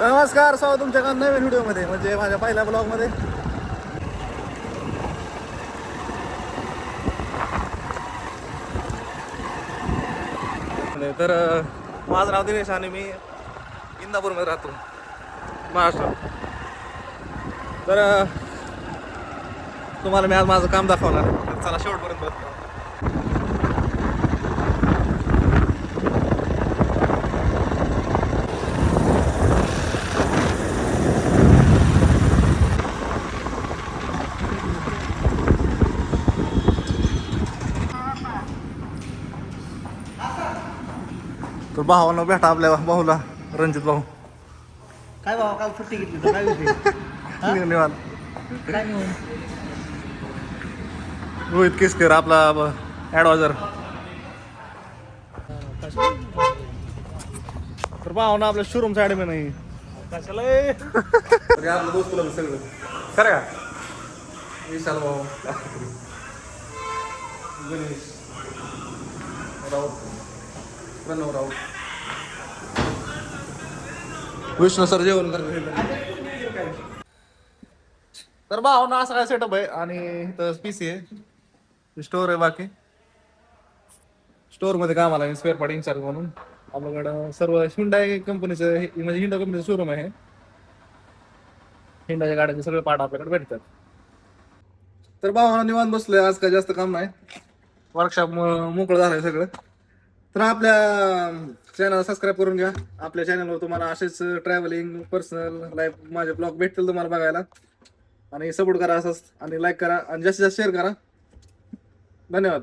नमस्कार स्वागत तुमच्या का नवीन व्हिडिओमध्ये म्हणजे माझ्या पहिल्या ब्लॉगमध्ये. तर माझं नाव दिनेश आणि मी इंदापूरमध्ये राहतो महाराष्ट्र तर तुम्हाला मी आज माझं काम दाखवणार आहे. चला शेवटपर्यंत तर भावानं भेटा आपल्या भाऊला रणजित भाऊ. काय बाबा काल सुट्टी घेतली तर काय विषय? हा? निवांत. काय नाही रोहित केसकर आपला ॲडवायझर तर भावानं आपल्या शोरूम साईड में नाही. कशाला? आपलं सगळं. खरं का? विशाल भाऊ. गणेश. राऊत. प्रणव राऊत विष्णू सर जेवण करत तर भावना असा काय सेटअप आहे आणि इथं पीसी आहे. स्टोर आहे बाकी. स्टोरमध्ये कामाला आहे स्पेअर पार्ट इन्चार्ज म्हणून. आपल्याकडं सर्व हिंडाय कंपनीचं म्हणजे हिंडा कंपनीचं शोरूम आहे. हिंडाच्या गाड्यांचे सगळे पार्ट आपल्याकडे भेटतात. तर भावाला निवांत बसलोय आज काय जास्त काम नाही. वर्कशॉप मोकळं झालंय सगळं. तर आपल्या चॅनल सबस्क्राईब करून घ्या. आपल्या चॅनलवर तुम्हाला असेच ट्रॅव्हलिंग पर्सनल लाईफ माझे ब्लॉग भेटतील तुम्हाला बघायला. आणि सपोर्ट करा असंच. आणि लाईक करा. आणि जास्तीत जास्त शेअर करा. धन्यवाद.